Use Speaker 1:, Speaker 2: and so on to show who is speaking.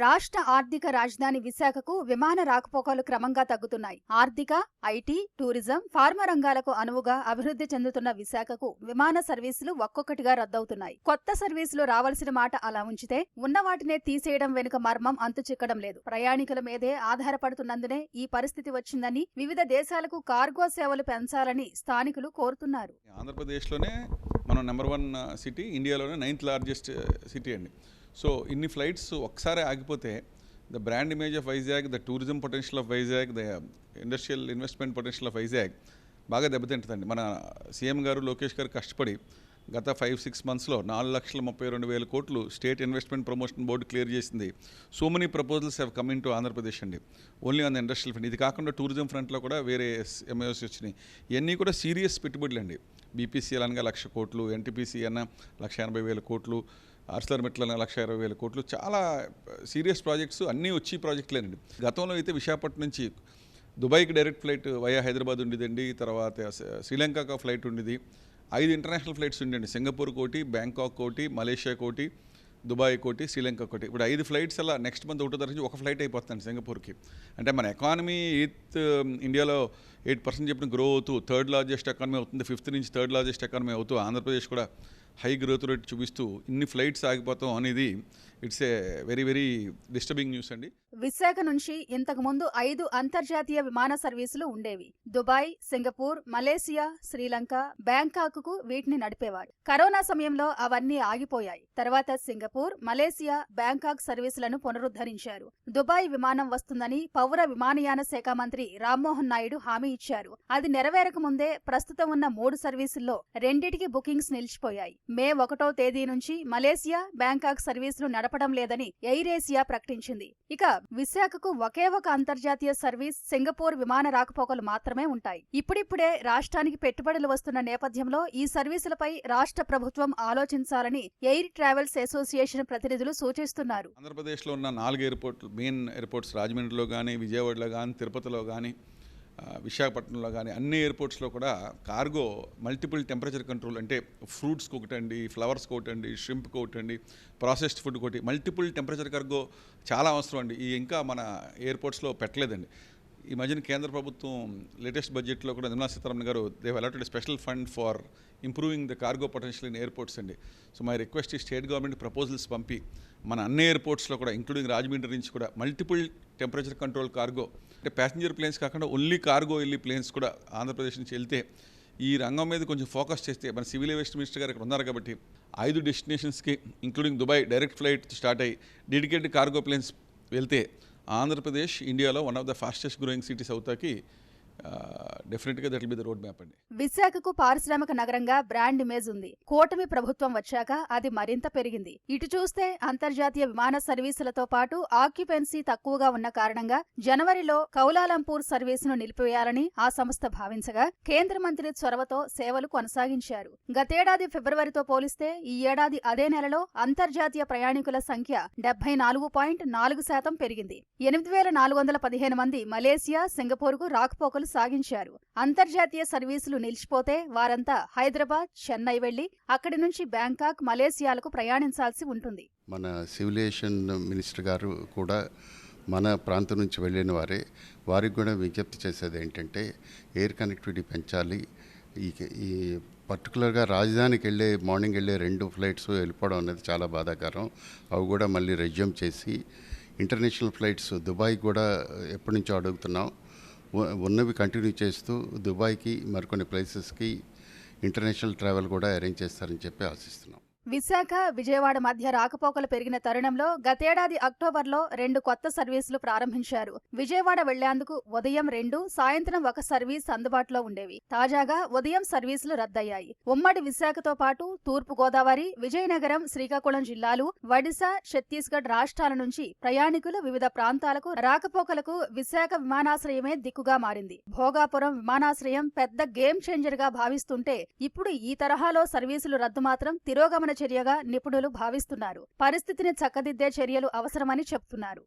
Speaker 1: రాష్ట్ర ఆర్థిక రాజధాని విశాఖకు విమాన రాకపోకలు క్రమంగా తగ్గుతున్నాయి. ఆర్థిక ఐటీ టూరిజం ఫార్మా రంగాలకు అనువుగా అభివృద్ధి చెందుతున్న విశాఖకు విమాన సర్వీసులు ఒక్కొక్కటిగా రద్దవుతున్నాయి. కొత్త సర్వీసులు రావాల్సిన మాట అలా ఉంచితే ఉన్న వాటినే తీసేయడం వెనుక మర్మం అంతు చిక్కడం లేదు. ప్రయాణికుల మీదే ఆధారపడుతున్నందునే ఈ పరిస్థితి వచ్చిందని వివిధ దేశాలకు కార్గో సేవలు పెంచాలని స్థానికులు కోరుతున్నారు.
Speaker 2: ఆంధ్రప్రదేశ్లోనే మనం నెంబర్ వన్ సిటీ ఇండియాలోనే నైన్త్ లార్జెస్ట్ సిటీ అండి. సో ఇన్ని ఫ్లైట్స్ ఒకసారి ఆగిపోతే the brand image of Vizag the tourism potential of Vizag the industrial investment potential of Vizag బాగా దెబ్బతింటుందండి. మన సీఎం గారు లోకేష్ గారు కష్టపడి గత ఫైవ్ సిక్స్ మంత్స్లో నాలుగు లక్షల ముప్పై రెండు వేల కోట్లు state investment promotion board clear చేసింది. So many proposals have coming to Andhra Pradesh అండి. Only on the industrial front. ఇది కాకుండా టూరిజం ఫ్రంట్లో కూడా వేరే ఎంఎస్ వచ్చినాయి. ఇవన్నీ కూడా సీరియస్ పెట్టుబడులు అండి బీపీసీఎల్ అనగా లక్ష కోట్లు ఎన్టీపీసీ అన్న లక్ష ఎనభై వేల కోట్లు ఆర్సలర్ మెట్ల లక్ష ఇరవై వేల కోట్లు. చాలా సీరియస్ ప్రాజెక్ట్స్ అన్నీ వచ్చి ప్రాజెక్టులేనండి. గతంలో అయితే విశాఖపట్నం నుంచి దుబాయ్కి డైరెక్ట్ ఫ్లైట్ వయా హైదరాబాద్ ఉండేదండి. తర్వాత శ్రీలంకకు ఫ్లైట్ ఉండేది. ఐదు ఇంటర్నేషనల్ ఫ్లైట్స్ ఉండండి సింగపూర్ కోటి బ్యాంకాక్ కోటి మలేషియా కోటి దుబాయ్ కోటి శ్రీలంక కోటి. ఇప్పుడు ఐదు ఫ్లైట్స్ అలా నెక్స్ట్ మంత్ ఒకటో తరగతి ఒక ఫ్లైట్ అయిపోతుంది సింగపూర్కి. అంటే మన ఎకానమీ ఎయిత్ ఇండియాలో ఎయిట్ పర్సెంట్ చెప్పిన గ్రో అవుతూ థర్డ్ లార్జెస్ట్ ఎకానమీ అవుతుంది ఫిఫ్త్ నుంచి థర్డ్ లార్జెస్ట్ ఎకానమీ అవుతూ ఆంధ్రప్రదేశ్ కూడా హై గ్రోత్ రేట్ చూపిస్తూ ఇన్ని ఫ్లైట్స్ ఆగిపోతాం అనేది it's a very very disturbing news అండి.
Speaker 1: విశాఖ నుంచి ఇంతకు ముందు ఐదు అంతర్జాతీయ విమాన సర్వీసులు ఉండేవి. దుబాయ్ సింగపూర్ మలేసియా శ్రీలంక బ్యాంకాక్కు వీటిని నడిపేవారు. కరోనా సమయంలో అవన్నీ ఆగిపోయాయి. తర్వాత సింగపూర్ మలేసియా బ్యాంకాక్ సర్వీసులను పునరుద్ధరించారు. దుబాయ్ విమానం వస్తుందని పౌర విమానయాన శాఖ మంత్రి రామ్మోహన్ నాయుడు హామీ ఇచ్చారు. అది నెరవేరక ముందే ప్రస్తుతం ఉన్న మూడు సర్వీసుల్లో రెండిటికి బుకింగ్స్ నిలిచిపోయాయి. మే ఒకటో తేదీ నుంచి మలేసియా బ్యాంకాక్ సర్వీసులు నడపడం లేదని ఎయిర్ ఏసియా ప్రకటించింది. ఇక విశాఖకు ఒకే ఒక అంతర్జాతీయ సర్వీస్ సింగపూర్ విమాన రాకపోకలు మాత్రమే ఉంటాయి. ఇప్పుడిప్పుడే రాష్ట్రానికి పెట్టుబడులు వస్తున్న నేపథ్యంలో ఈ సర్వీసులపై రాష్ట్ర ప్రభుత్వం ఆలోచించాలని ఎయిర్ ట్రావెల్స్ అసోసియేషన్ ప్రతినిధులు సూచిస్తున్నారు.
Speaker 2: ఆంధ్రప్రదేశ్లో ఉన్న నాలుగు ఎయిర్పోర్ట్లు మెయిన్ ఎయిర్పోర్ట్స్ రాజమండ్రిలో కానీ విజయవాడలో కానీ తిరుపతిలో కానీ విశాఖపట్నంలో కానీ అన్ని ఎయిర్పోర్ట్స్లో కూడా కార్గో మల్టిపుల్ టెంపరేచర్ కంట్రోల్ అంటే ఫ్రూట్స్కి ఒకటండి ఫ్లవర్స్కి ఒకటండి షింప్కి ఒకటండి ప్రాసెస్డ్ ఫుడ్ ఒకటి మల్టిపుల్ టెంపరేచర్ కార్గో చాలా అవసరం అండి. ఈ ఇంకా మన ఎయిర్పోర్ట్స్లో పెట్టలేదండి. ఈ మధ్యన కేంద్ర ప్రభుత్వం లేటెస్ట్ బడ్జెట్లో కూడా Nirmala Sitharaman garu they've allotted special fund for improving the cargo potential in airports అండి. సో మై రిక్వెస్ట్ ఈ స్టేట్ గవర్నమెంట్ ప్రపోజల్స్ పంపి మన అన్ని ఎయిర్పోర్ట్స్లో కూడా ఇంక్లూడింగ్ రాజమండ్రి నుంచి కూడా మల్టిపుల్ టెంపరేచర్ కంట్రోల్ కార్గో అంటే ప్యాసింజర్ ప్లేన్స్ కాకుండా ఓన్లీ కార్గో వెళ్ళి ప్లేన్స్ కూడా ఆంధ్రప్రదేశ్ నుంచి వెళ్తే ఈ రంగం మీద కొంచెం ఫోకస్ చేస్తే మన సివిల్ ఏవియేషన్ మినిస్టర్ గారు ఇక్కడ ఉన్నారు కాబట్టి ఐదు డెస్టినేషన్స్కి including Dubai direct flight start అయ్యి డెడికేటెడ్ కార్గో ప్లేన్స్ వెళ్తే ఆంధ్రప్రదేశ్ ఇండియాలో one of the fastest growing cities అవుతాకి డెఫినెట్గా that be the road map అండి.
Speaker 1: విశాఖకు పారిశ్రామిక నగరంగా బ్రాండ్ ఇమేజ్ ఉంది. కూటమి ప్రభుత్వం వచ్చాక అది మరింత పెరిగింది. ఇటు చూస్తే అంతర్జాతీయ విమాన సర్వీసులతో పాటు ఆక్యుపెన్సీ తక్కువగా ఉన్న కారణంగా జనవరిలో కౌలాలంపూర్ సర్వీసును నిలిపివేయాలని ఆ సంస్థ భావించగా కేంద్ర మంత్రి చొరవతో సేవలు కొనసాగించారు. గతేడాది ఫిబ్రవరితో పోలిస్తే ఈ ఏడాది అదే నెలలో అంతర్జాతీయ ప్రయాణికుల సంఖ్య డెబ్బై నాలుగు పాయింట్ నాలుగు శాతం పెరిగింది. ఎనిమిది వేల నాలుగు వందల పదిహేను మంది మలేసియా సింగపూర్కు రాకపోకలు సాగించారు అంతర్జాతీయ సర్వీసులు నిలిచిపోతే వారంతా హైదరాబాద్ చెన్నై వెళ్ళి అక్కడి నుంచి బ్యాంకాక్ మలేసియాలకు ప్రయాణించాల్సి ఉంటుంది.
Speaker 3: మన సివిలేషన్ మినిస్టర్ గారు కూడా మన ప్రాంతం నుంచి వెళ్ళిన వారే వారికి కూడా విజ్ఞప్తి చేసేది ఏంటంటే ఎయిర్ కనెక్టివిటీ పెంచాలి. ఈ ఈ పర్టికులర్గా రాజధానికి వెళ్ళే మార్నింగ్ వెళ్ళే రెండు ఫ్లైట్స్ వెళ్ళిపోవడం అనేది చాలా బాధాకరం. అవి కూడా మళ్ళీ రెజ్యూమ్ చేసి ఇంటర్నేషనల్ ఫ్లైట్స్ దుబాయ్ కూడా ఎప్పటి నుంచో అడుగుతున్నాం. ఉన్నవి కంటిన్యూ చేస్తూ దుబాయ్కి మరికొన్ని ప్లేసెస్కి ఇంటర్నేషనల్ ట్రావెల్ కూడా అరేంజ్ చేస్తారని చెప్పి ఆశిస్తున్నాం.
Speaker 1: విశాఖ విజయవాడ మధ్య రాకపోకలు పెరిగిన తరుణంలో గతేడాది అక్టోబర్లో రెండు కొత్త సర్వీసులు ప్రారంభించారు. విజయవాడ వెళ్ళేందుకు ఉదయం రెండు సాయంత్రం ఒక సర్వీస్ అందుబాటులో ఉండేవి. తాజాగా ఉదయం సర్వీసులు రద్దయ్యాయి. ఉమ్మడి విశాఖతో పాటు తూర్పు గోదావరి విజయనగరం శ్రీకాకుళం జిల్లాలు ఒడిశా ఛత్తీస్గఢ్ రాష్ట్రాల నుంచి ప్రయాణికులు వివిధ ప్రాంతాలకు రాకపోకలకు విశాఖ విమానాశ్రయమే దిక్కుగా మారింది. భోగాపురం విమానాశ్రయం పెద్ద గేమ్ చేంజర్గా భావిస్తుంటే ఇప్పుడు ఈ తరహాలో సర్వీసులు రద్దు మాత్రం తిరోగమన చర్యగా నిపుణులు భావిస్తున్నారు. పరిస్థితిని చక్కదిద్దే చర్యలు అవసరమని చెప్తున్నారు.